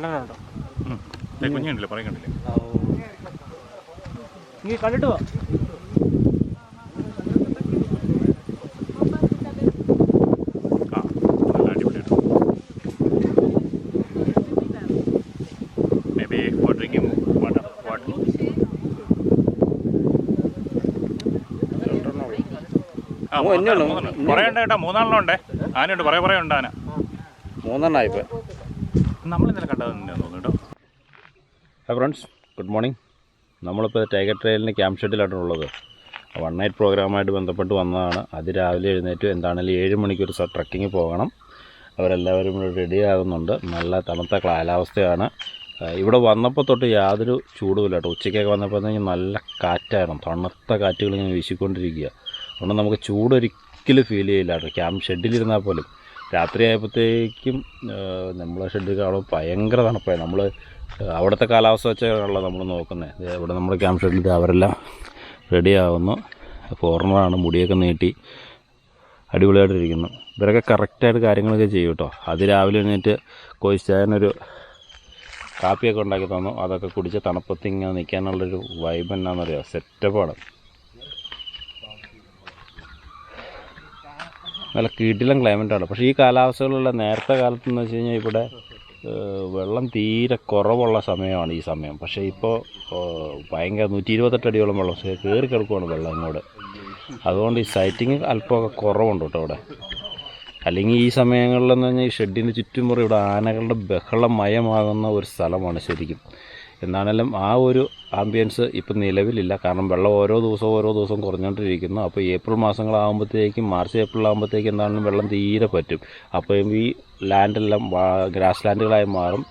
രണ്ടെണ്ണമുണ്ടോ. കുഞ്ഞുണ്ടല്ലേ പറയാൻ കണ്ടില്ലേ? നീ കണ്ടിട്ട് പോ മൂന്നെണ്ണം കേട്ടോ ആനയുണ്ട് പറയാ പറയാ ഉണ്ട് ആന. മൂന്നെണ്ണമായി ഇപ്പം. നമ്മൾ ഇന്നലെ കണ്ടത് തന്നെയാന്ന് തോന്നുന്നു കേട്ടോ. ഫ്രണ്ട്സ് ഗുഡ് മോർണിംഗ് നമ്മളിപ്പോൾ ടൈഗർ ട്രെയിലിന് ക്യാമ്പ് ഷെഡിലാണ് ഉള്ളത്. വൺ നൈറ്റ് പ്രോഗ്രാമായിട്ട് ബന്ധപ്പെട്ട് വന്നതാണ്. അതിരാവിലെ എഴുന്നേറ്റ്. എന്താണെങ്കിലും ഏഴ് ഒരു ട്രക്കിങ് പോകണം. അവരെല്ലാവരും ഇവിടെ റെഡി ആകുന്നുണ്ട് നല്ല തണുത്ത കാലാവസ്ഥയാണ്. ഇവിടെ വന്നപ്പോൾ തൊട്ട് യാതൊരു ചൂടുമില്ല കേട്ടോ. ഉച്ചയ്ക്കൊക്കെ വന്നപ്പോൾ നല്ല കാറ്റായിരുന്നു. തണുത്ത കാറ്റുകൾ ഇങ്ങനെ വീശിക്കൊണ്ടിരിക്കുക. അതുകൊണ്ട് നമുക്ക് ചൂടൊരിക്കലും ഫീൽ ചെയ്യില്ല കേട്ടോ. ക്യാമ്പ് ഷെഡിലിരുന്നാൽ പോലും. രാത്രി ആയപ്പോഴത്തേക്കും നമ്മളെ ഷെഡിൽ കാണുമ്പോൾ ഭയങ്കര തണുപ്പായി. നമ്മൾ അവിടുത്തെ കാലാവസ്ഥ വെച്ചാണല്ലോ നമ്മൾ നോക്കുന്നത് ഇവിടെ നമ്മുടെ ക്യാമ്പ് ഷെഡിൽ അവരെല്ലാം റെഡിയാവുന്നു ഫോറിനറാണ് മുടിയൊക്കെ നീട്ടി അടിപൊളിയായിട്ടിരിക്കുന്നു ഇവരൊക്കെ കറക്റ്റായിട്ട് കാര്യങ്ങളൊക്കെ ചെയ്യും കേട്ടോ അത് രാവിലെ എഴുന്നേറ്റ് കോയിച്ചായനൊരു കാപ്പിയൊക്കെ ഉണ്ടാക്കി തന്നു. അതൊക്കെ കുടിച്ച് തണുപ്പത്തിങ്ങനെ നിൽക്കാനുള്ളൊരു വൈബ് എന്നാണെന്നറിയാം സെറ്റപ്പാണ് നല്ല കിടിലം ആണ്. പക്ഷേ ഈ കാലാവസ്ഥകളുള്ള നേരത്തെ കാലത്ത് എന്ന് വെച്ച് കഴിഞ്ഞാൽ ഇവിടെ വെള്ളം തീരെ കുറവുള്ള സമയമാണ് ഈ സമയം. പക്ഷേ ഇപ്പോൾ ഭയങ്കര നൂറ്റി ഇരുപത്തെട്ട് അടിയോളം വെള്ളം കയറി കിടക്കുവാണ് വെള്ളം ഇങ്ങോട്ട്. അതുകൊണ്ട് ഈ സൈറ്റിങ് അല്പമൊക്കെ കുറവുണ്ട് കേട്ടോ ഇവിടെ. അല്ലെങ്കിൽ ഈ സമയങ്ങളിലെന്ന് പറഞ്ഞാൽ ഈ ഷെഡിന് ചുറ്റുമുറി ഇവിടെ ആനകളുടെ ബഹളമയമാകുന്ന ഒരു സ്ഥലമാണ് ശരിക്കും. എന്നാണെങ്കിലും ആ ഒരു ആംബിയൻസ് ഇപ്പം നിലവിലില്ല. കാരണം വെള്ളം ഓരോ ദിവസവും ഓരോ ദിവസവും കുറഞ്ഞുകൊണ്ടിരിക്കുന്നു അപ്പോൾ ഏപ്രിൽ മാസങ്ങളാകുമ്പോഴത്തേക്കും മാർച്ച് ഏപ്രിൽ ആകുമ്പോഴത്തേക്കും എന്താണെങ്കിലും വെള്ളം തീരെ പറ്റും. അപ്പോൾ ഈ ലാൻഡെല്ലാം ഗ്രാസ് ലാൻഡുകളായി മാറും.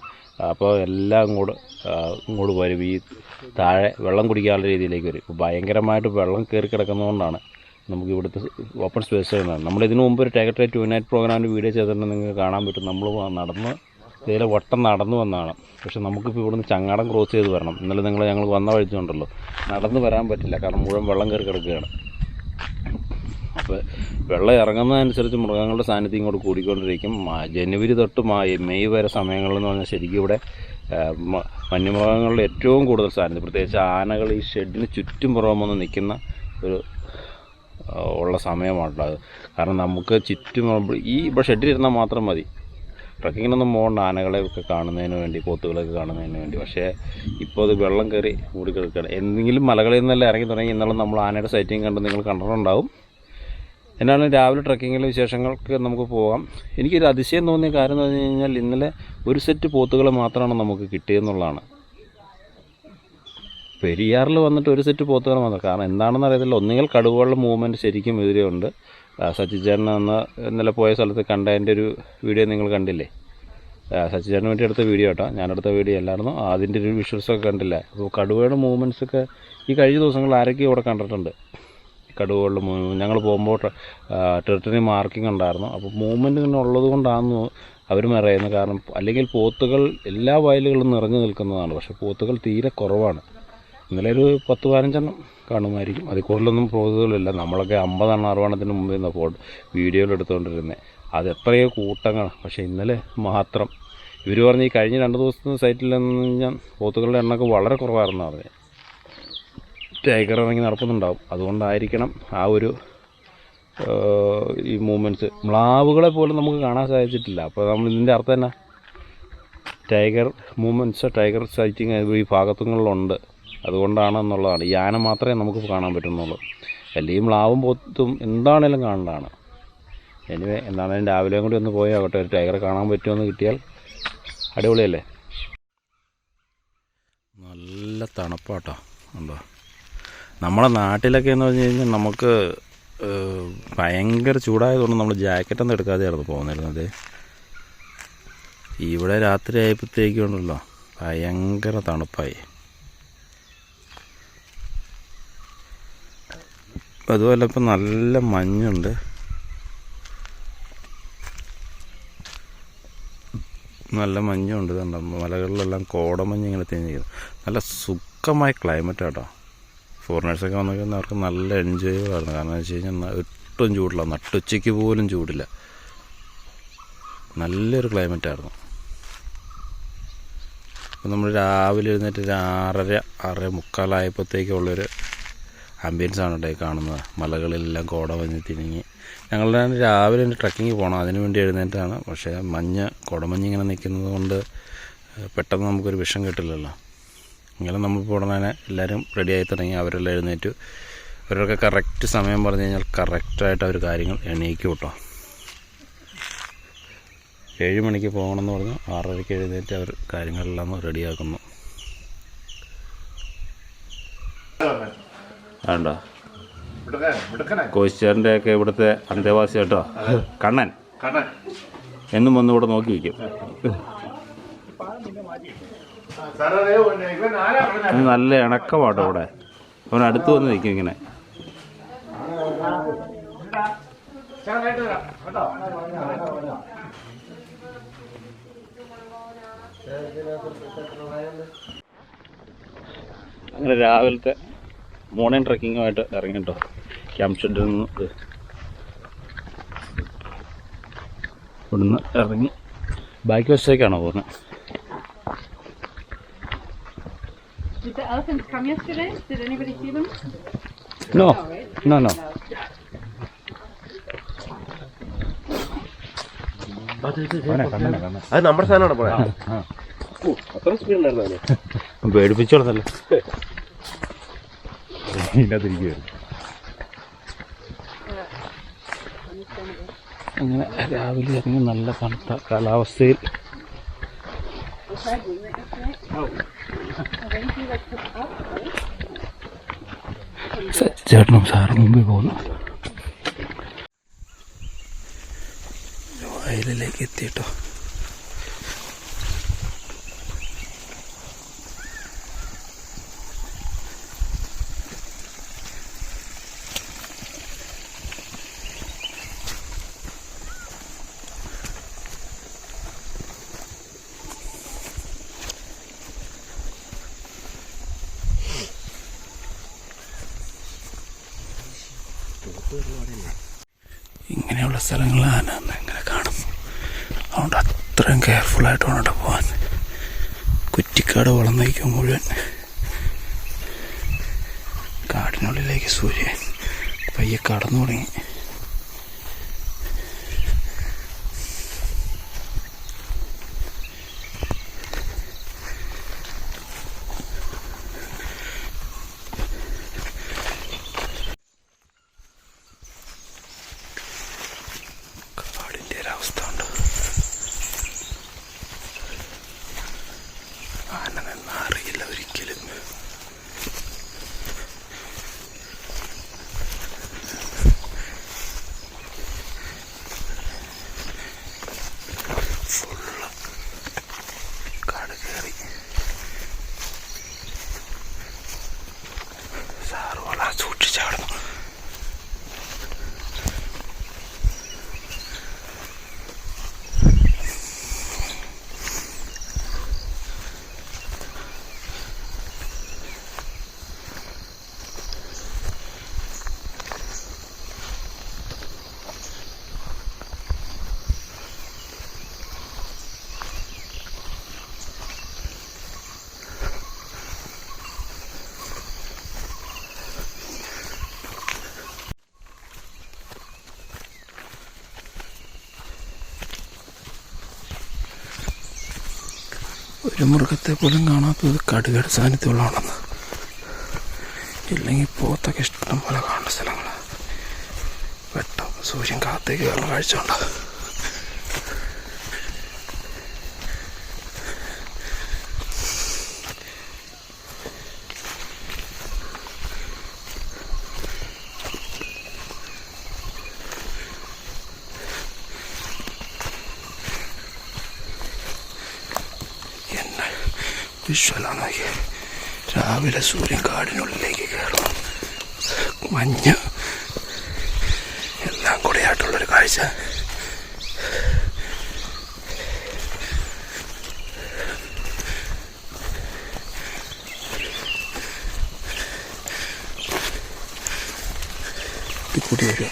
അപ്പോൾ എല്ലാം ഇങ്ങോട്ട് ഇങ്ങോട്ട് വരും. ഈ താഴെ വെള്ളം കുടിക്കാനുള്ള രീതിയിലേക്ക് വരും. ഇപ്പോൾ ഭയങ്കരമായിട്ട് വെള്ളം കയറി കിടക്കുന്നതുകൊണ്ടാണ് നമുക്ക് ഇവിടുത്തെ ഓപ്പൺ സ്പേസ് നമ്മൾ ഇതിനു മുമ്പ് ഒരു ടൈഗർ ടു നൈറ്റ് പ്രോഗ്രാമിന്റെ വീഡിയോ ചെയ്തിട്ടുണ്ടെങ്കിൽ നിങ്ങൾക്ക് കാണാൻ പറ്റും. നമ്മൾ നടന്ന് ഇതിലെ വട്ടം നടന്നു വന്നതാണ് പക്ഷെ നമുക്കിപ്പോൾ ഇവിടുന്ന് ചങ്ങാടം ക്രോസ് ചെയ്ത് വരണം. ഇന്നലെ നിങ്ങൾ ഞങ്ങൾ വന്ന വഴിച്ചുണ്ടല്ലോ. നടന്ന് വരാൻ പറ്റില്ല. കാരണം മുഴുവൻ വെള്ളം കയറി കിടക്കുകയാണ്. അപ്പോൾ വെള്ളം ഇറങ്ങുന്നതനുസരിച്ച് മൃഗങ്ങളുടെ സാന്നിധ്യം ഇങ്ങോട്ട് കൂടിക്കൊണ്ടിരിക്കും. ജനുവരി തൊട്ട് മായ വരെ സമയങ്ങളിൽ എന്ന് പറഞ്ഞാൽ ശരിക്കും ഇവിടെ വന്യമൃഗങ്ങളുടെ ഏറ്റവും കൂടുതൽ സാന്നിധ്യം. പ്രത്യേകിച്ച് ആനകൾ ഈ ഷെഡിന് ചുറ്റും വന്ന് നിൽക്കുന്ന ഒരു ഉള്ള സമയമാണുള്ളത്. കാരണം നമുക്ക് ചുറ്റും ഈ ഇപ്പോൾ ഷെഡിലിരുന്നാൽ മാത്രം മതി. ട്രക്കിങ്ങിനൊന്നും പോകേണ്ട. ആനകളെയൊക്കെ കാണുന്നതിന് വേണ്ടി പോത്തുകളൊക്കെ കാണുന്നതിന് വേണ്ടി. പക്ഷേ ഇപ്പോൾ അത് വെള്ളം കയറി മൂടി കിടക്കുകയാണ്. എന്തെങ്കിലും മലകളിൽ നിന്നെല്ലാം ഇറങ്ങി തുടങ്ങി ഇന്നലെ നമ്മൾ ആനയുടെ സൈറ്റിങ് കണ്ട് നിങ്ങൾ കണ്ടിട്ടുണ്ടാവും. എന്നാണ് രാവിലെ ട്രക്കിങ്ങിലെ വിശേഷങ്ങൾക്ക് നമുക്ക് പോകാം. എനിക്കൊരു അതിശയം തോന്നിയ കാര്യം എന്ന് പറഞ്ഞു കഴിഞ്ഞാൽ ഇന്നലെ ഒരു സെറ്റ് പോത്തുകൾ മാത്രമാണ് നമുക്ക് കിട്ടിയെന്നുള്ളതാണ്. പെരിയാറിൽ വന്നിട്ട് ഒരു സെറ്റ് പോത്തുകൾ മാത്രം. കാരണം എന്താണെന്ന് അറിയത്തില്ല. ഒന്നുകിൽ കടുവകളുടെ മൂവ്മെന്റ് ശരിക്കും എതിരെയുണ്ട് സച്ചിചേട്ടൻ അന്ന് ഇന്നലെ പോയ സ്ഥലത്ത് കണ്ടതിന്റെ ഒരു വീഡിയോ നിങ്ങൾ കണ്ടില്ലേ? സച്ചിചേട്ടന് വേണ്ടി എടുത്ത വീഡിയോ കേട്ടോ. ഞാനെടുത്ത വീഡിയോ അല്ലായിരുന്നു. അതിന്റെ ഒരു വിഷ്വൽസൊക്കെ കണ്ടില്ല. അപ്പോൾ കടുവയുടെ മൂവ്മെന്റ്സ് ഒക്കെ ഈ കഴിഞ്ഞ ദിവസങ്ങൾ ആരൊക്കെ ഇവിടെ കണ്ടിട്ടുണ്ട്. കടുവകളുടെ ഞങ്ങൾ പോകുമ്പോൾ ടെറിട്ടറി മാർക്കിംഗ് ഉണ്ടായിരുന്നു. അപ്പോൾ മൂവ്മെന്റ് ഇങ്ങനെ ഉള്ളത് കൊണ്ടാണെന്ന് അവർ മറയുന്നത് കാരണം അല്ലെങ്കിൽ പോത്തുകൾ എല്ലാ വയലുകളും നിറഞ്ഞു നിൽക്കുന്നതാണ്. പക്ഷേ പോത്തുകൾ തീരെ കുറവാണ്. ഇന്നലെ ഒരു പത്ത് പതിനഞ്ചെണ്ണം കാണുമായിരിക്കും. അതിൽ കൂടുതലൊന്നും പോത്തുകളില്ല നമ്മളൊക്കെ അമ്പതെണ്ണം അറുപണത്തിന് മുമ്പ് നിന്ന് ഫോട്ടോ വീഡിയോയിൽ എടുത്തുകൊണ്ടിരുന്നത് അത് എത്രയോ കൂട്ടങ്ങളാണ്. പക്ഷേ ഇന്നലെ മാത്രം. ഇവർ പറഞ്ഞ് ഈ കഴിഞ്ഞ രണ്ട് ദിവസത്തെ സൈറ്റിൽ നിന്ന് ഞാൻ പോത്തുകളുടെ എണ്ണമൊക്കെ വളരെ കുറവായിരുന്നു പറഞ്ഞത് ടൈഗർ ഇറങ്ങി നടക്കുന്നുണ്ടാവും. അതുകൊണ്ടായിരിക്കണം ആ ഒരു ഈ മൂമെന്റ്സ് മ്ലാവുകളെ പോലും നമുക്ക് കാണാൻ സാധിച്ചിട്ടില്ല. അപ്പോൾ നമ്മൾ ഇതിന്റെ അർത്ഥം തന്നെ ടൈഗർ മൂമെന്റ്സ് ടൈഗർ സൈറ്റിങ് ഈ ഭാഗത്തുങ്ങളിലുണ്ട്. അതുകൊണ്ടാണ് എന്നുള്ളതാണ് ഈ ആന മാത്രമേ നമുക്ക് കാണാൻ പറ്റുന്നുള്ളൂ. അല്ലെങ്കിൽ മ്ലാവും പോത്തും എന്താണേലും കാണേണ്ടതാണ് എനിവേ എന്താണേലും രാവിലെയും കൂടി ഒന്ന് പോയി ആകട്ടെ ഒരു ടൈഗറെ കാണാൻ പറ്റുമെന്ന് കിട്ടിയാൽ അടിപൊളിയല്ലേ? നല്ല തണുപ്പാട്ടോ. ഉണ്ടോ? നമ്മുടെ നാട്ടിലൊക്കെ എന്ന് പറഞ്ഞു കഴിഞ്ഞാൽ നമുക്ക് ഭയങ്കര ചൂടായതുകൊണ്ട് നമ്മൾ ജാക്കറ്റൊന്നും എടുക്കാതെയായിരുന്നു പോകുന്നിരുന്നത് ഇവിടെ രാത്രി ആയപ്പോഴത്തേക്കും ഉണ്ടല്ലോ ഭയങ്കര തണുപ്പായി. അതുപോലെ ഇപ്പം നല്ല മഞ്ഞുണ്ട്. നല്ല മഞ്ഞുണ്ട് കണ്ടോ. മലകളിലെല്ലാം കോടമഞ്ഞ് ഇങ്ങനെ തേഞ്ഞിരിക്കുന്നു നല്ല സുഖമായ ക്ലൈമറ്റ് കേട്ടോ ഫോറിനേഴ്സൊക്കെ വന്നിരിക്കുന്ന അവർക്ക് നല്ല എൻജോയബിൾ ആയിരുന്നു. കാരണം എന്ന് വെച്ച് കഴിഞ്ഞാൽ ഒട്ടും ചൂടില്ല. നട്ടുച്ചയ്ക്ക് പോലും ചൂടില്ല. നല്ലൊരു ക്ലൈമറ്റ് ആയിരുന്നു. അപ്പം നമ്മൾ രാവിലെ എഴുന്നേറ്റ് ഒരു ആറര ആറര മുക്കാലായപ്പോഴത്തേക്കുള്ളൊരു ആംബിയൻസ് ആണ് ഇവിടെ കാണുന്നത്. മലകളിലെല്ലാം കോട മഞ്ഞ് തിരിഞ്ഞ് ഞങ്ങളുടെ രാവിലെ ട്രക്കിങ് പോകണം അതിനു വേണ്ടി എഴുന്നേറ്റാണ്. പക്ഷേ മഞ്ഞ് കോടമഞ്ഞ് ഇങ്ങനെ നിൽക്കുന്നത് കൊണ്ട് പെട്ടെന്ന് നമുക്കൊരു വിഷം കിട്ടില്ലല്ലോ. ഇങ്ങനെ നമ്മൾ ഉടനെ എല്ലാവരും റെഡിയായി തുടങ്ങി. അവരെല്ലാം എഴുന്നേറ്റു. അവരൊക്കെ കറക്റ്റ് സമയം പറഞ്ഞു കഴിഞ്ഞാൽ കറക്റ്റായിട്ട് അവർ കാര്യങ്ങൾ എണീക്കും കേട്ടോ. ഏഴ് മണിക്ക് പോകണമെന്ന് പറഞ്ഞു. ആറരയ്ക്ക് എഴുന്നേറ്റ് അവർ കാര്യങ്ങളെല്ലാം റെഡിയാക്കുന്നു വേണ്ട കോശിച്ചാറിന്റെ ഒക്കെ ഇവിടുത്തെ അന്തേവാസി കേട്ടോ കണ്ണൻ. എന്നും വന്ന് ഇവിടെ നോക്കി വയ്ക്കും. നല്ല ഇണക്കമാട്ടോ ഇവിടെ. അവൻ അടുത്ത് വന്ന് നിൽക്കും ഇങ്ങനെ. അങ്ങനെ രാവിലത്തെ മോർണിംഗ് ട്രക്കിങ്ങുമായിട്ട് ഇറങ്ങിട്ടോ ക്യാമ്പ് ഷെഡിൽ നിന്ന് ഇവിടുന്ന് ഇറങ്ങി ബാക്ക് വശത്തേക്കാണോ പോകുന്നത് Did the elephants come yesterday? Did anybody see them? No no no അത് നമ്മുടെ സാധനമാണ് പോയ? അത്ര സ്പീഡ് ഉണ്ടായിരുന്നു പേടിപ്പിച്ചോളന്നല്ലേ ഇതിനകത്തിരിക്കുവായിരുന്നു അങ്ങനെ രാവിലെ ഇറങ്ങി നല്ല തണുത്ത കാലാവസ്ഥയിൽ ചേട്ടനും സാറും മുമ്പിൽ പോകുന്നു. വയലിലേക്ക് എത്തിയിട്ടോ? ഇങ്ങനെയുള്ള സ്ഥലങ്ങളാണ് ആന എങ്ങനെ കാണും അതുകൊണ്ട് അത്രയും കെയർഫുള്ളായിട്ട് വേണം പോകാൻ കുറ്റിക്കാട് വളർന്നേക്കും മുഴുവൻ. കാടിനുള്ളിലേക്ക് സൂര്യൻ പയ്യെ കടന്നു തുടങ്ങി. ഒരു മൃഗത്തെ പോലും കാണാത്തത് കടുകട സാന്നിധ്യമുള്ളതാണെന്ന്. ഇല്ലെങ്കിൽ പോത്തൊക്കെ ഇഷ്ടം പോലെ കാണുന്ന സ്ഥലങ്ങൾ പെട്ടെന്ന് സൂര്യൻ കാത്തേക്ക് കയറുന്ന കാഴ്ച വിഷ്വലാണ് നോക്കിയേ. രാവിലെ സൂര്യൻ കാടിനുള്ളിലേക്ക് കയറും മഞ്ഞ് എല്ലാം കൂടെ ആയിട്ടുള്ളൊരു കാഴ്ച ഇത് കൂടി വരിക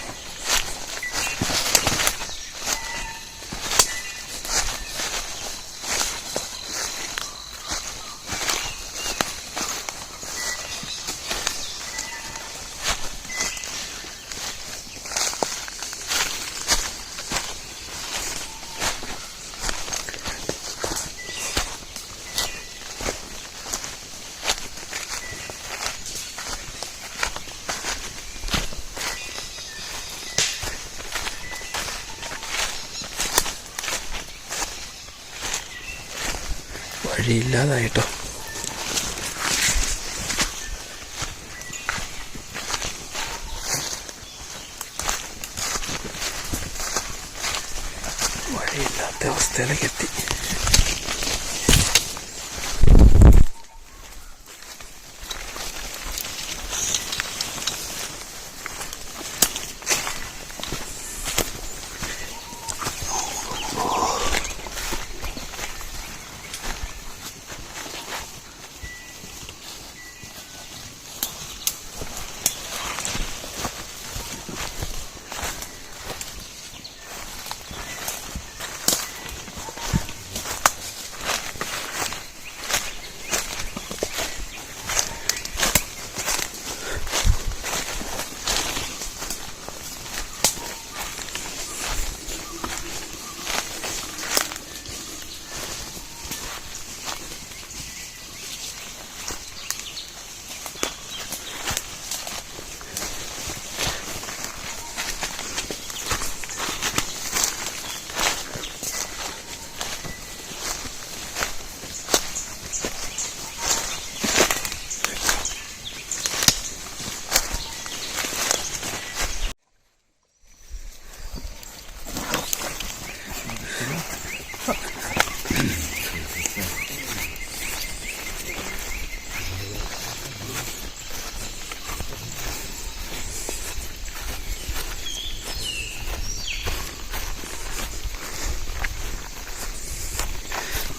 വഴിയില്ലാതായിട്ടോ വഴിയില്ലാത്ത അവസ്ഥയിലേക്ക് എത്തി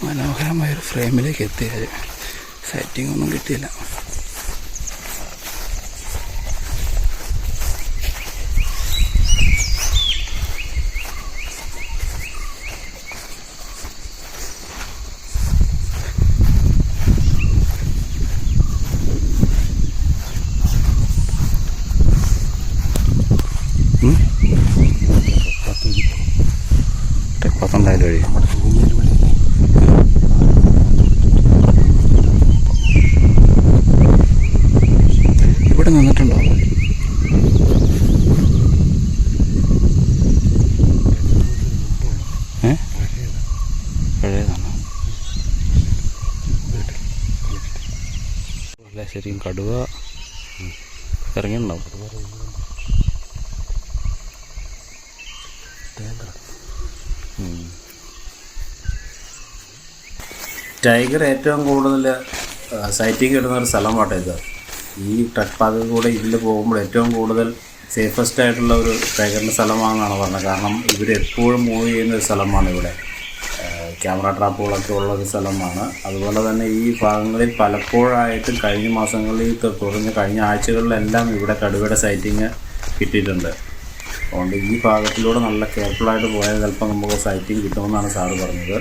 മനോഹരമായ ഒരു ഫ്രെയിമിലേക്ക് എത്തിയത് സെറ്റിംഗ് ഒന്നും കിട്ടിയില്ല? പത്തൊണ്ടായാലും വഴി? ഇവിടെ നിന്നിട്ടുണ്ടോ ഏ? ശരിക്കും കടുവ ഇറങ്ങിയിട്ടുണ്ടാവും. ടൈഗർ ഏറ്റവും കൂടുതൽ സൈറ്റിംഗ് കിട്ടുന്ന ഒരു സ്ഥലമാട്ടോ ഇത് ഈ ട്രക്ക് പാതയിൽ കൂടെ ഇതിൽ പോകുമ്പോൾ ഏറ്റവും കൂടുതൽ സേഫസ്റ്റ് ആയിട്ടുള്ള ഒരു ശേഖരണ സ്ഥലമാണെന്നാണ് പറഞ്ഞത്. കാരണം ഇവർ എപ്പോഴും മൂവ് ചെയ്യുന്ന ഒരു സ്ഥലമാണ് ഇവിടെ. ക്യാമറ ട്രാപ്പുകളൊക്കെ ഉള്ള ഒരു സ്ഥലമാണ്. അതുപോലെ തന്നെ ഈ ഭാഗങ്ങളിൽ പലപ്പോഴായിട്ട് കഴിഞ്ഞ മാസങ്ങളിൽ തുടർന്ന് കഴിഞ്ഞ ആഴ്ചകളിലെല്ലാം ഇവിടെ കടുവയുടെ സൈറ്റിങ് കിട്ടിയിട്ടുണ്ട്. അതുകൊണ്ട് ഈ ഭാഗത്തിലൂടെ നല്ല കെയർഫുള്ളായിട്ട് പോയാൽ ചിലപ്പോൾ നമുക്ക് സൈറ്റിങ് കിട്ടുമെന്നാണ് സാറ് പറഞ്ഞത്.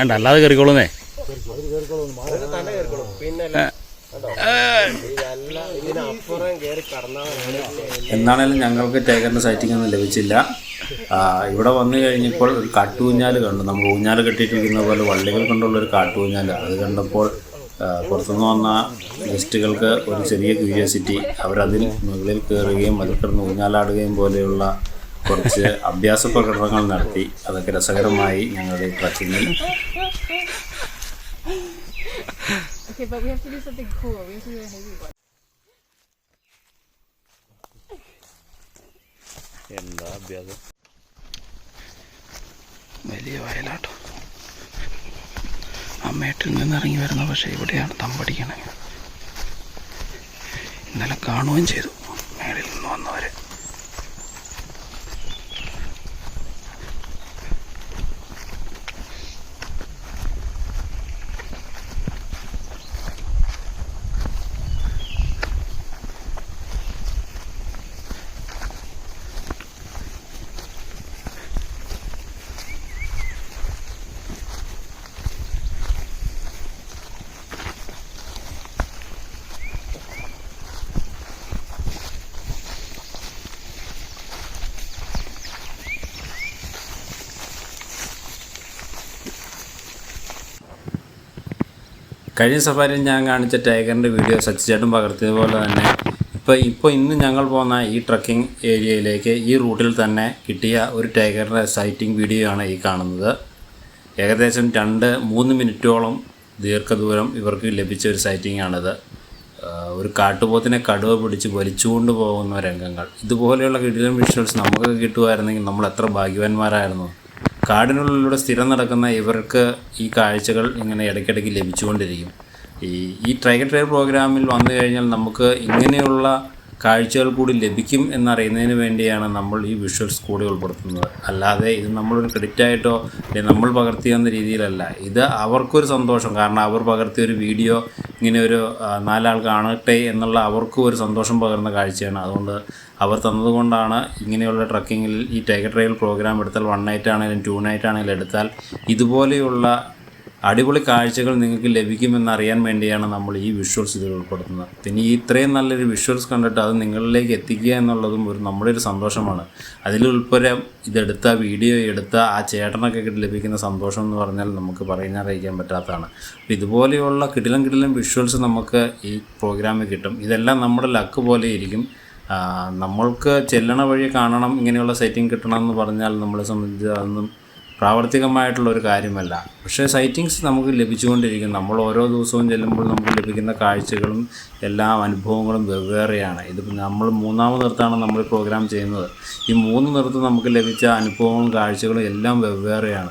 വേണ്ട അല്ലാതെ കയറിക്കോളുന്നേ. എന്നാണേലും ഞങ്ങൾക്ക് ടൈഗറിന്റെ സൈറ്റിംഗ് ഒന്നും ലഭിച്ചില്ല. ഇവിടെ വന്നു കഴിഞ്ഞപ്പോൾ ഒരു കാട്ടുകുഞ്ഞാൽ കണ്ടു. നമ്മൾ ഊഞ്ഞാൽ കെട്ടിയിട്ടിരിക്കുന്ന പോലെ വള്ളികൾ കൊണ്ടുള്ള ഒരു കാട്ടുകുഞ്ഞാൽ അത് കണ്ടപ്പോൾ പുറത്തുനിന്ന് വന്ന ഗസ്റ്റുകൾക്ക് ഒരു ചെറിയ ക്യൂരിയോസിറ്റി അവരതിൽ മുകളിൽ കയറുകയും അതിൽ കിടന്ന് ഊഞ്ഞാലാടുകയും പോലെയുള്ള കുറച്ച് അഭ്യാസ പ്രകടനങ്ങൾ നടത്തി അതൊക്കെ രസകരമായി ഞങ്ങളുടെ ട്രക്കിങ്ങിൽ Okay, but we have to do something cool. We have to do a heavy one. എന്താ അഭ്യാസം? വലിയ വയലാട്ടോ. ആ മേട്ടിൽ നിന്ന് ഇറങ്ങി വരുന്ന പക്ഷേ ഇവിടെയാണ് തമ്പടിക്കണേ ഇന്നലെ കാണുകയും ചെയ്തു. മേളിൽ നിന്ന് വന്നവരെ. കഴിഞ്ഞ സഫാരിയിൽ ഞാൻ കാണിച്ച ടൈഗറിന്റെ വീഡിയോ സച്ചിച്ചേട്ടൻ പകർത്തിയതുപോലെ തന്നെ ഇപ്പോൾ ഇപ്പോൾ ഇന്ന് ഞങ്ങൾ പോകുന്ന ഈ ട്രക്കിംഗ് ഏരിയയിലേക്ക് ഈ റൂട്ടിൽ തന്നെ കിട്ടിയ ഒരു ടൈഗറിന്റെ സൈറ്റിംഗ് വീഡിയോ ആണ് ഈ കാണുന്നത്. ഏകദേശം രണ്ട് മൂന്ന് മിനിറ്റോളം ദീർഘദൂരം ഇവർക്ക് ലഭിച്ച ഒരു സൈറ്റിംഗ് ആണിത്. ഒരു കാട്ടുപോത്തിനെ കടുവ പിടിച്ച് വലിച്ചുകൊണ്ട് പോകുന്ന രംഗങ്ങൾ. ഇതുപോലെയുള്ള കിടിലൻ വിഷ്വൽസ് നമുക്ക് കിട്ടുമായിരുന്നെങ്കിൽ നമ്മൾ എത്ര ഭാഗ്യവാന്മാരായിരുന്നു. കാടിനുള്ളിലൂടെ സ്ഥിരം നടക്കുന്ന ഇവർക്ക് ഈ കാഴ്ചകൾ ഇങ്ങനെ ഇടയ്ക്കിടയ്ക്ക് ലഭിച്ചുകൊണ്ടിരിക്കും. ഈ ഈ ട്രൈഗർ ട്രയൽ പ്രോഗ്രാമിൽ വന്നു കഴിഞ്ഞാൽ നമുക്ക് ഇങ്ങനെയുള്ള കാഴ്ചകൾ കൂടി ലഭിക്കും എന്നറിയുന്നതിന് വേണ്ടിയാണ് നമ്മൾ ഈ വിഷ്വൽസ് കൂടി ഉൾപ്പെടുത്തുന്നത്. അല്ലാതെ ഇത് നമ്മളൊരു ക്രെഡിറ്റ് ആയിട്ടോ അല്ലെങ്കിൽ നമ്മൾ പകർത്തിയെന്ന രീതിയിലല്ല. ഇത് അവർക്കൊരു സന്തോഷം. കാരണം അവർ പകർത്തിയ ഒരു വീഡിയോ ഇങ്ങനെ ഒരു നാലാൾ കാണട്ടെ എന്നുള്ള അവർക്കും ഒരു സന്തോഷം പകർന്ന കാഴ്ചയാണ്. അതുകൊണ്ട് അവർ തന്നതുകൊണ്ടാണ് ഇങ്ങനെയുള്ള ട്രക്കിങ്ങിൽ ഈ ടൈഗർ ട്രയൽ പ്രോഗ്രാം എടുത്താൽ വൺ നൈറ്റ് ആണെങ്കിലും ടു നൈറ്റ് ആണെങ്കിലും എടുത്താൽ ഇതുപോലെയുള്ള അടിപൊളി കാഴ്ചകൾ നിങ്ങൾക്ക് ലഭിക്കുമെന്ന് അറിയാൻ വേണ്ടിയാണ് നമ്മൾ ഈ വിഷ്വൽസ് ഇതിൽ ഉൾപ്പെടുത്തുന്നത്. പിന്നെ ഇത്രയും നല്ലൊരു വിഷ്വൽസ് കണ്ടിട്ട് അത് നിങ്ങളിലേക്ക് എത്തിക്കുക എന്നുള്ളതും ഒരു നമ്മുടെ ഒരു സന്തോഷമാണ്. അതിലുൾപ്പെടെ ഇതെടുത്ത വീഡിയോ എടുത്ത ആ ചേട്ടനൊക്കെ ലഭിക്കുന്ന സന്തോഷം എന്ന് പറഞ്ഞാൽ നമുക്ക് പറയാനറിയിക്കാൻ പറ്റാത്തതാണ്. അപ്പോൾ ഇതുപോലെയുള്ള കിടിലം കിടിലം വിഷ്വൽസ് നമുക്ക് ഈ പ്രോഗ്രാമിൽ കിട്ടും. ഇതെല്ലാം നമ്മുടെ ലക്ക് പോലെ ഇരിക്കും. നമ്മൾക്ക് ചെല്ലണ വഴി കാണണം ഇങ്ങനെയുള്ള സെറ്റിംഗ് കിട്ടണം എന്ന് പറഞ്ഞാൽ നമ്മളെ സംബന്ധിച്ച് അതൊന്നും പ്രാവർത്തികമായിട്ടുള്ള ഒരു കാര്യമല്ല. പക്ഷേ സൈറ്റിങ്സ് നമുക്ക് ലഭിച്ചുകൊണ്ടിരിക്കും നമ്മൾ ഓരോ ദിവസവും ചെല്ലുമ്പോൾ നമുക്ക് ലഭിക്കുന്ന കാഴ്ചകളും എല്ലാ അനുഭവങ്ങളും വെവ്വേറെയാണ്. ഇത് നമ്മൾ മൂന്നാമത് നിർത്താണ് നമ്മൾ പ്രോഗ്രാം ചെയ്യുന്നത്. ഈ മൂന്ന് നിർത്ത് നമുക്ക് ലഭിച്ച അനുഭവങ്ങളും കാഴ്ചകളും എല്ലാം വെവ്വേറെയാണ്.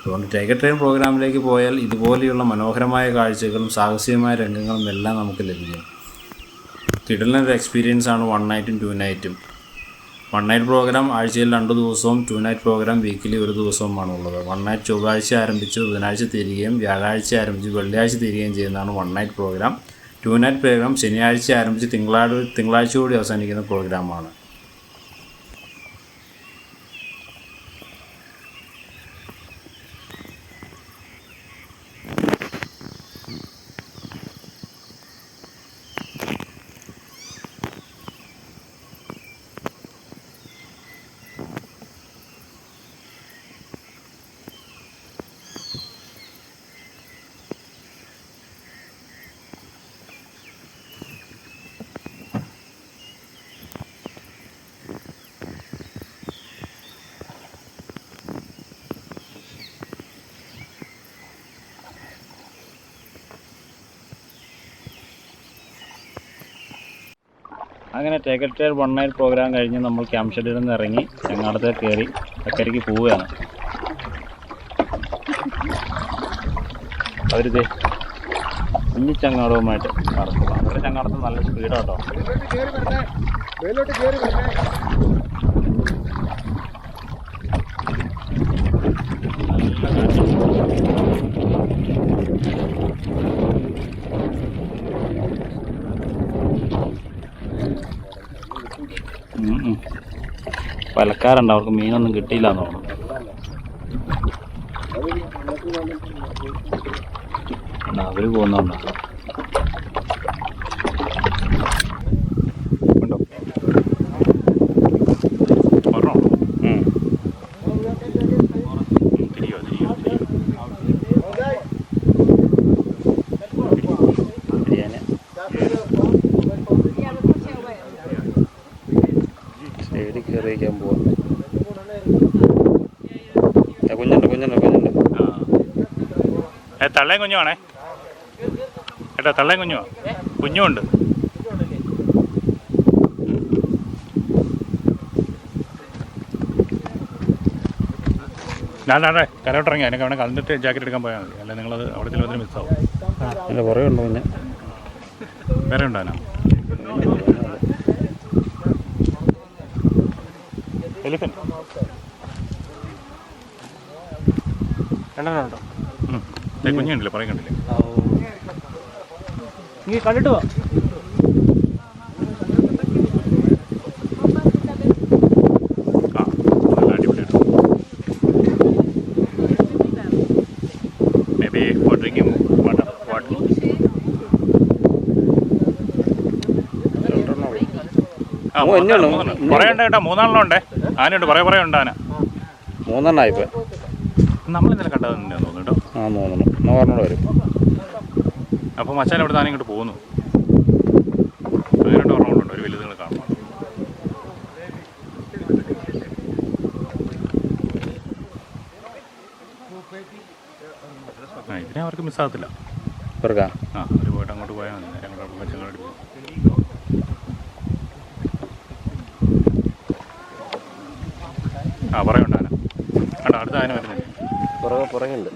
അതുകൊണ്ട് ടൈഗർ ട്രെയിൻ പ്രോഗ്രാമിലേക്ക് പോയാൽ ഇതുപോലെയുള്ള മനോഹരമായ കാഴ്ചകളും സാഹസികമായ രംഗങ്ങളും എല്ലാം നമുക്ക് ലഭിക്കും. കിടലിനൊരു എക്സ്പീരിയൻസ് ആണ് വൺ നൈറ്റും ടു നൈറ്റും വൺ നൈറ്റ് പ്രോഗ്രാം ആഴ്ചയിൽ രണ്ട് ദിവസവും ടു നൈറ്റ് പ്രോഗ്രാം വീക്കിലി ഒരു ദിവസവുമാണ് ഉള്ളത്. വൺ നൈറ്റ് ചൊവ്വാഴ്ച ആരംഭിച്ച് ബുധനാഴ്ച തിരികെയും വ്യാഴാഴ്ച ആരംഭിച്ച് വെള്ളിയാഴ്ച തിരികെയും ചെയ്യുന്നതാണ് one night program two night program ശനിയാഴ്ച ആരംഭിച്ച് തിങ്കളാഴ്ച തിങ്കളാഴ്ച കൂടി അവസാനിക്കുന്ന പ്രോഗ്രാമാണ് അങ്ങനെ ടേക്കറ്റ് വൺ നൈറ്റ് പ്രോഗ്രാം കഴിഞ്ഞ് നമ്മൾ ക്യാമ്പ് ഷെഡിൽ നിന്ന് ഇറങ്ങി ചങ്ങാടത്തെ കയറി അക്കരയ്ക്ക് പോവുകയാണ്. അവരിത് കുഞ്ഞി ചങ്ങാടവുമായിട്ട് നടക്കുക അവരുടെ ചങ്ങാടത്ത് നല്ല സ്പീഡാട്ടോ പലക്കാരുണ്ട് അവർക്ക് മീനൊന്നും കിട്ടിയില്ല എന്ന് തോന്നുന്നു അവർ പോകുന്നുണ്ടോ ഉണ്ടോ? പറഞ്ഞോ ഉം. തിരിയോ തിരിയോ തിരിയോ ബിരിയാണി സൈഡിൽ കയറിയിരിക്കാൻ പോവാ ഏ, കുഞ്ഞുണ്ട് കുഞ്ഞുണ്ട് കുഞ്ഞുണ്ട് ആ ഏ തള്ളയും കുഞ്ഞുമാണേ ഏട്ടാ തള്ളയും കുഞ്ഞുമാ കുഞ്ഞുണ്ട് ഞാൻ അതെ കരോട്ടിറങ്ങി അതിനൊക്കെ വേണേൽ കളഞ്ഞിട്ട് ജാക്കറ്റ് എടുക്കാൻ പോയാൽ മതി. അല്ലെ നിങ്ങളത് അവിടെ ചിലപ്പോൾ മിസ്സാവും. എന്റെ കുറേ ഉണ്ടോ പിന്നെ? വേറെ ഉണ്ടോ അതിനാ എലിഫൻ രണ്ടെണ്ണം ഉണ്ടോ? കുഞ്ഞുണ്ടല്ലേ പറയും കണ്ടില്ലേ? കണ്ടിട്ട് പോ? മൂന്നെണ്ണം ഉണ്ട് ആനയുണ്ട് കുറേ കുറേ ഉണ്ട് ആന. നമ്മൾ ഇന്നലെ കണ്ടത് തന്നെയാ തോന്നുന്നു കേട്ടോ. ആ മൂന്നെണ്ണം. പറഞ്ഞോട് വരും. അപ്പോൾ മച്ചാൻ അവിടെ താനും ഇങ്ങോട്ട് പോകുന്നു. ഒരു കാണുമ്പോൾ. ആ ഇതിനെ അവർക്ക് മിസ്സാകത്തില്ല ഇവർക്കാ? ആ അവർ പോയിട്ട് അങ്ങോട്ട് പോയാൽ മതി നേരെ അങ്ങോട്ട് മച്ചങ്ങളോട് പോകും ആ പറയുണ്ടാന കണ്ടോ അടുത്ത ആന വരുന്നില്ല പുറകെ പുറകുണ്ട്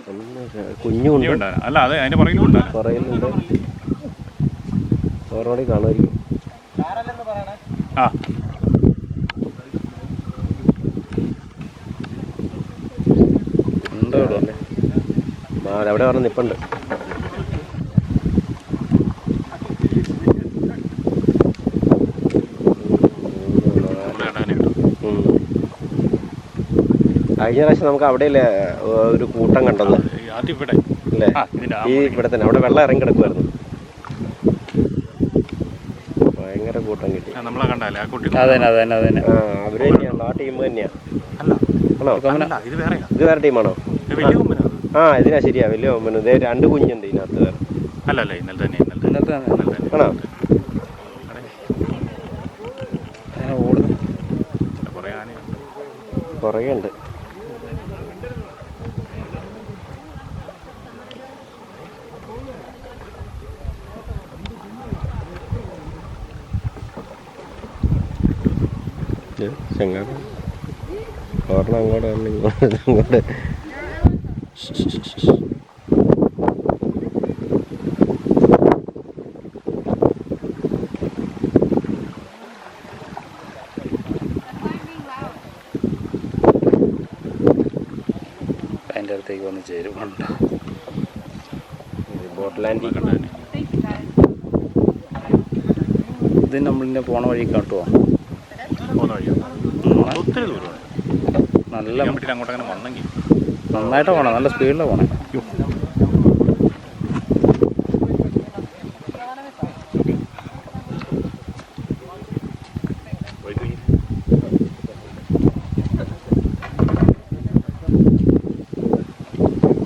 കുഞ്ഞുണ്ട്. അല്ല അത് അതിന്റെ പുറകിലുണ്ട് പുറകിലുണ്ട് ഓർമ്മടി കാണുമായിരിക്കും. ആ. ഉണ്ടോ അവിടെ? പറഞ്ഞ നിപ്പുണ്ട് ഇവിടെ ഉണ്ടാന കിട്ടും ഉം. കഴിഞ്ഞ പ്രാവശ്യം നമുക്ക് അവിടെയല്ലേ ഒരു കൂട്ടം കണ്ടത്? അല്ലേ? ഈ ഇവിടെ തന്നെ. അവിടെ വെള്ളം ഇറങ്ങി കിടക്കുമായിരുന്നു ഭയങ്കര കൂട്ടം കിട്ടി. നമ്മളെ കണ്ടല്ലേ ആ കുട്ടി അതന്നെ അതന്നെ അതന്നെ ആ അവർ തന്നെയാണല്ലോ. ആ ടീം തന്നെയാ. ആണോ ഇത് വേറെയാ. ഇത് വേറെ ടീമാണോ? ആ ഇതിനാ ശരിയാ വലിയ ഒമ്പന ഇതേ രണ്ട് കുഞ്ഞുണ്ട് ഇതിനകത്ത് വേറെ. അല്ല അല്ല ഇന്നലെ തന്നെ ഇന്നലെ തന്നെ. ഇന്നത്തെ ഇന്നലെ തന്നെ. ആണോ? കുറേ ആനയുണ്ട്. ഉണ്ട് ചെങ്ങാട് ഒരെണ്ണം അങ്ങോട്ട് ഒരെണ്ണം ഇങ്ങോട്ട് അങ്ങോട്ട് അതിന്റെ അടുത്തേക്ക് വന്ന് ചേരുമുണ്ട് ബോട്ട് ഇത് നമ്മളിന്നെ പോണ വഴി കാട്ടുമോ പോകുന്ന വഴിയാണ് ഒത്തിരി ദൂരമാണ് നല്ല ഞാൻ അങ്ങോട്ട് അങ്ങനെ വന്നെങ്കിൽ നന്നായിട്ട് പോകണം നല്ല സ്പീഡിൽ പോണേ.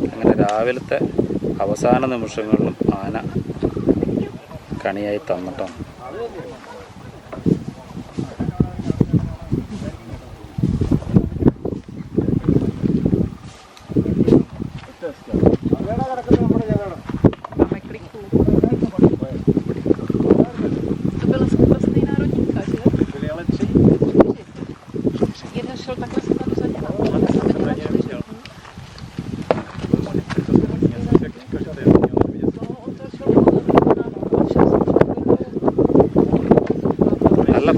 അങ്ങനെ രാവിലത്തെ അവസാന നിമിഷങ്ങളിലും ആന കണിയായി തന്നിട്ടാണ് നല്ല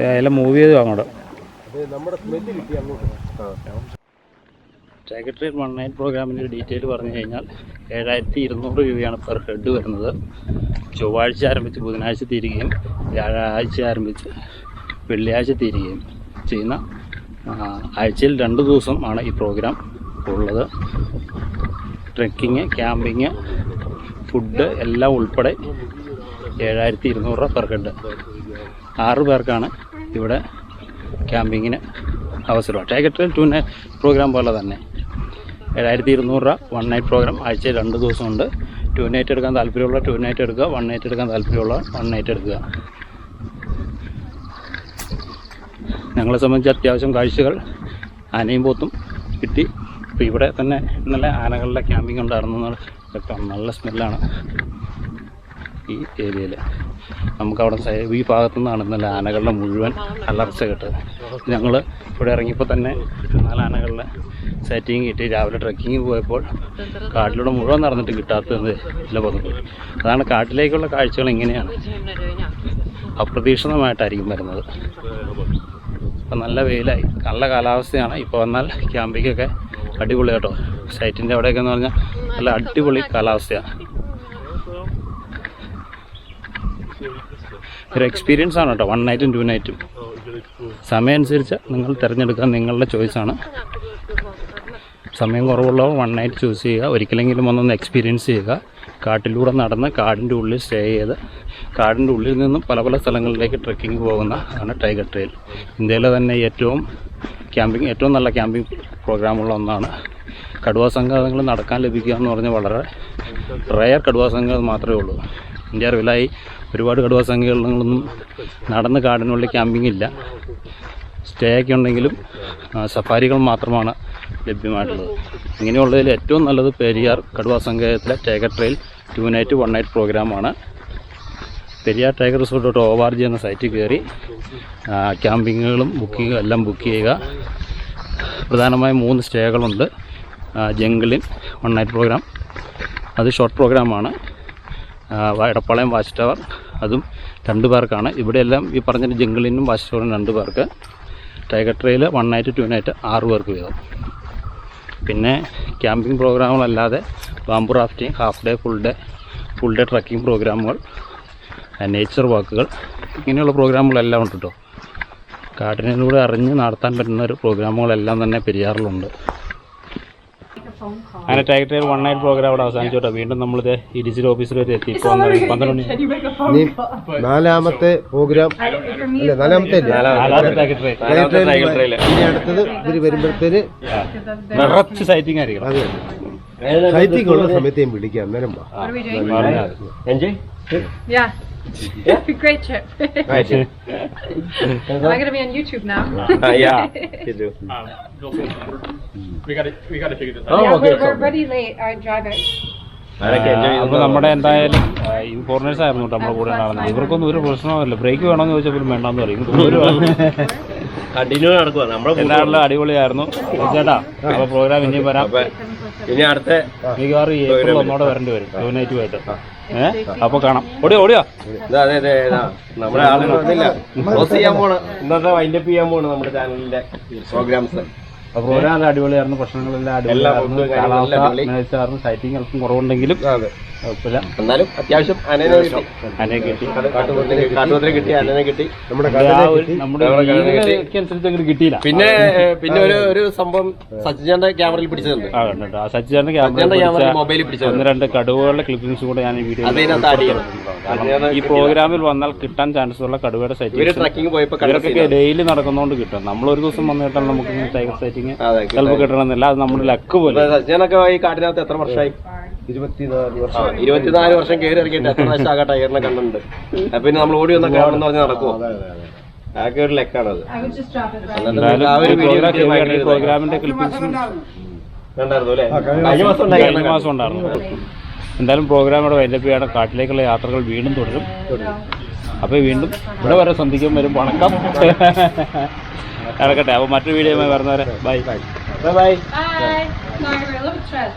എല്ലാം മൂവ് ചെയ്തു അങ്ങോട്ട്. നമ്മുടെ സ്മെല്ല് കിട്ടി അങ്ങോട്ട്. ആ. സെക്രട്ടറി വൺ നൈറ്റ് പ്രോഗ്രാമിന്റെ ഡീറ്റെയിൽ പറഞ്ഞു കഴിഞ്ഞാൽ ഏഴായിരത്തി ഇരുന്നൂറ് രൂപയാണ് പെർ ഹെഡ് വരുന്നത്. ചൊവ്വാഴ്ച ആരംഭിച്ച് ബുധനാഴ്ച തീരുകയും വ്യാഴാഴ്ച ആരംഭിച്ച് വെള്ളിയാഴ്ച തീരുകയും ചെയ്യുന്ന ആഴ്ചയിൽ രണ്ട് ദിവസം ആണ് ഈ പ്രോഗ്രാം ഉള്ളത്. ട്രെക്കിങ് ക്യാമ്പിങ് ഫുഡ് എല്ലാം ഉൾപ്പെടെ ഏഴായിരത്തി ഇരുന്നൂറ് രൂപ പെർ ഹെഡ് ആറ് പേർക്കാണ് ഇവിടെ ക്യാമ്പിങ്ങിന് അവസരം. ടേക്കറ്റ് ടു നൈറ്റ് പ്രോഗ്രാം പോലെ തന്നെ. ഏഴായിരത്തി ഇരുന്നൂറ് രൂപ വൺ നൈറ്റ് പ്രോഗ്രാം ആഴ്ചയിൽ രണ്ട് ദിവസമുണ്ട്. ടു നൈറ്റ് എടുക്കാൻ താല്പര്യമുള്ള ടു നൈറ്റ് എടുക്കുക. വൺ നൈറ്റ് എടുക്കാൻ താല്പര്യമുള്ള വൺ നൈറ്റ് എടുക്കുക. ഞങ്ങളെ സംബന്ധിച്ച് അത്യാവശ്യം കാഴ്ചകൾ ആനയും പോത്തും കിട്ടി. ഇപ്പോൾ ഇവിടെ തന്നെ ഇന്നലെ ആനകളുടെ ക്യാമ്പിംഗ് ഉണ്ടായിരുന്നു. നല്ല സ്മെല്ലാണ് ഈ ഏരിയയിൽ. നമുക്ക് അവിടെ ഈ ഭാഗത്തു നിന്നാണ് ഇന്നലെ ആനകളുടെ മുഴുവൻ അലർച്ച കിട്ടുന്നത് ഞങ്ങൾ ഇവിടെ ഇറങ്ങിയപ്പോൾ തന്നെ നാല് ആനകളുടെ സെറ്റിങ് കിട്ടി. രാവിലെ ട്രക്കിങ് പോയപ്പോൾ കാട്ടിലൂടെ മുഴുവൻ നടന്നിട്ട് കിട്ടാത്തത് ഇല്ല പതുക്കെ അതാണ് കാട്ടിലേക്കുള്ള കാഴ്ചകൾ ഇങ്ങനെയാണ്. അപ്രതീക്ഷിതമായിട്ടായിരിക്കും വരുന്നത്. ഇപ്പം നല്ല വെയിലായി. നല്ല കാലാവസ്ഥയാണ്. ഇപ്പോൾ വന്നാൽ ക്യാമ്പിങ്ങൊക്കെ അടിപൊളി കേട്ടോ. സൈറ്റിന്റെ അവിടെയൊക്കെ എന്ന് പറഞ്ഞാൽ നല്ല അടിപൊളി കാലാവസ്ഥയാണ്. ഒരു എക്സ്പീരിയൻസ് ആണ് കേട്ടോ. വൺ നൈറ്റും ടു നൈറ്റും സമയം അനുസരിച്ച് നിങ്ങൾ തിരഞ്ഞെടുക്കാൻ നിങ്ങളുടെ ചോയ്സാണ് സമയം കുറവുള്ളവർ വൺ നൈറ്റ് ചൂസ് ചെയ്യുക. ഒരിക്കലെങ്കിലും ഒന്നൊന്ന് എക്സ്പീരിയൻസ് ചെയ്യുക. കാട്ടിലൂടെ നടന്ന് കാടിന്റെ ഉള്ളിൽ സ്റ്റേ ചെയ്ത് കാടിന്റെ ഉള്ളിൽ നിന്നും പല പല സ്ഥലങ്ങളിലേക്ക് ട്രെക്കിംഗ് പോകുന്ന ആണ് ടൈഗർ ട്രെയിൽ ഇന്ത്യയിലെ തന്നെ ഏറ്റവും ക്യാമ്പിംഗ് ഏറ്റവും നല്ല ക്യാമ്പിംഗ് പ്രോഗ്രാമുള്ള ഒന്നാണ്. കടുവാ സംഘാതങ്ങൾ നടക്കാൻ ലഭിക്കുക എന്ന് പറഞ്ഞാൽ വളരെ റയർ കടുവാ സംഘം മാത്രമേ ഉള്ളൂ. ഇന്ത്യ അറിവിലായി ഒരുപാട് കടുവ സങ്കീർണങ്ങളൊന്നും നടന്ന് കാടിനുള്ളിൽ ക്യാമ്പിംഗ് ഇല്ല സ്റ്റേ ഒക്കെ ഉണ്ടെങ്കിലും സഫാരികൾ മാത്രമാണ് ലഭ്യമായിട്ടുള്ളത്. ഇങ്ങനെയുള്ളതിൽ ഏറ്റവും നല്ലത് പെരിയാർ കടുവ സങ്കേതത്തിലെ tiger trail two night one night പ്രോഗ്രാമാണ്. Periyar tiger resort dot O R G എന്ന സൈറ്റിൽ കയറി ക്യാമ്പിങ്ങുകളും ബുക്കിങ്ങും എല്ലാം ബുക്ക് ചെയ്യുക. പ്രധാനമായും മൂന്ന് സ്റ്റേകളുണ്ട്. ജംഗിളിൻ വൺ നൈറ്റ് പ്രോഗ്രാം. അത് ഷോർട്ട് പ്രോഗ്രാമാണ്. എടപ്പാളയം വാച്ച് ടവർ അതും രണ്ട് പേർക്കാണ്. ഇവിടെയെല്ലാം ഈ പറഞ്ഞ ജംഗിളിനും വാച്ച് ടവറിനും രണ്ട് പേർക്ക്. Tiger trail one night two night ആറ് പേർക്ക് വീതം. പിന്നെ camping പ്രോഗ്രാമുകളല്ലാതെ bamboo rafting half day full day full day trekking പ്രോഗ്രാമുകൾ നേച്ചർ വാക്കുകൾ ഇങ്ങനെയുള്ള പ്രോഗ്രാമുകളെല്ലാം ഉണ്ട് കേട്ടോ കാട്ടിനിലൂടെ അറിഞ്ഞ് നടത്താൻ പറ്റുന്ന ഒരു പ്രോഗ്രാമുകളെല്ലാം തന്നെ പെരിയാറിലുണ്ട്. അങ്ങനെ ടൈഗർ വൺ നൈറ്റ് പ്രോഗ്രാം അവിടെ അവസാനിച്ചോട്ടെ. വീണ്ടും നമ്മളിത് ഈ ഡിജിറ്റൽ ഓഫീസിൽ വരെ എത്തി. പന്ത്രണ്ട് ഇനി നാലാമത്തെ പ്രോഗ്രാം അല്ല നാലാമത്തെ ഇനി അടുത്തത് ഇവർ വരുമ്പോഴത്തേന് നിറച്ച് സൈറ്റിംഗ് ആയിരിക്കണം. അതെ സൈറ്റിംഗ് ഉള്ള സമയത്ത് ഞാൻ വിളിക്കാം. അന്നേരം വാ. Yeah. Great trip. I'm going to be on YouTube now. Uh, yeah. you We gotta, we gotta figure this out. yeah, we're, we're already late. our driver. it. അപ്പോൾ നമ്മുടെ എന്തായാലും ഈ ഫോറിനേഴ്സ് ആയിരുന്നു കേട്ടോ നമ്മുടെ കൂടെ നടന്നത് ഇവർക്കൊന്നും ഒരു പ്രശ്നമില്ല ബ്രേക്ക് വേണമെന്ന് ചോദിച്ചപ്പോൾ വേണ്ടെന്ന് പറയും. ഒരു കണ്ടിന്യൂ നടക്കുക നമ്മുടെ എല്ലാവരും അടിപൊളിയായിരുന്നു. ചേട്ടാ അപ്പോൾ പ്രോഗ്രാം ഇനിയും വരാം. ഇനി അടുത്ത മിക്കവാറും ഏപ്രിൽ ഒന്നോടെ വരേണ്ടി വരും. ഡൊനേറ്റുമായിട്ട് ഏഹ് അപ്പോൾ കാണാം. ഓടിയോ ഓടിയോ? നമ്മുടെ ആളുകൾ ഇന്നത്തെ വൈൻഡപ്പ് ചെയ്യാൻ പോണ് നമ്മുടെ ചാനലിന്റെ പ്രോഗ്രാംസ് പ്രോഗ്രാം അടിപൊളിയായിരുന്നു പ്രശ്നങ്ങളെല്ലാം അടിപൊളിയായിരുന്നു. കാലാവസ്ഥ സൈറ്റിംഗ് അല്പം കുറവുണ്ടെങ്കിലും എന്നാലും അത്യാവശ്യം അനനെ കിട്ടി. അതിനെ കിട്ടി. കാട്ടുപോത്തിനെ കിട്ടി. അനനെ കിട്ടി. നമ്മുടെ നമ്മുടെ കിട്ടിയില്ല. പിന്നെ പിന്നെ ഒരു ഒരു സംഭവം സച്ചിന്റെ ക്യാമറയിൽ പിടിച്ചതുണ്ട്. സച്ചിന്റെ ക്യാമറ മൊബൈലിൽ പിടിച്ചത് ഒന്ന് രണ്ട് കടുവകളുടെ ക്ലിപ്പിംഗ്സ് കൂടെ ഞാൻ ഈ വീഡിയോ ഈ പ്രോഗ്രാമിൽ വന്നാൽ കിട്ടാൻ ചാൻസ് ഉള്ള കടുവയുടെ സൈറ്റിംഗ് ട്രക്കിംഗ് പോയപ്പോ കണ്ട ഇവർക്കൊക്കെ ഡെയിലി നടക്കുന്നതുകൊണ്ട് കിട്ടും. നമ്മൾ ഒരു ദിവസം വന്നിട്ടാണ് നമുക്ക് ടൈഗർ സൈറ്റിംഗ് അതെ ചിലപ്പോൾ കിട്ടണമെന്നില്ല. അത് നമ്മുടെ ലക്ക് പോലെ. സജ്ജനൊക്കെ ഈ കാട്ടിനകത്ത് എത്ര വർഷമായി? ഇരുപത്തിനാല് വർഷം. ഇരുപത്തിനാല് വർഷം കയറി ഇറങ്ങിയിട്ട് എത്ര പ്രാവശ്യം ആകാ ടയറിനെ കണ്ടിട്ടുണ്ട്? അപ്പൊ പിന്നെ നമ്മൾ ഓടി വന്ന കാണുമെന്ന് പറഞ്ഞ് നടക്കുമോ അതൊക്കെ ഒരു ലെക്കാണത് പ്രോഗ്രാമിന്റെ ക്ലിപ്പിംഗ്സ് കണ്ടായിരുന്നു അല്ലേ? കഴിഞ്ഞ കഴിഞ്ഞ മാസം ഉണ്ടായിരുന്നു. എന്തായാലും പ്രോഗ്രാം ഇവിടെ വൈൻഡപ്പ് ചെയ്യണം. കാട്ടിലേക്കുള്ള യാത്രകൾ വീണ്ടും തുടരും. അപ്പൊ വീണ്ടും ഇവിടെ വരെ സന്ധിക്കും വരും. വണക്കം. നടക്കട്ടെ അപ്പോൾ മറ്റൊരു വീഡിയോ വരുന്നവരെ ബൈ ബൈ ബൈ Bye.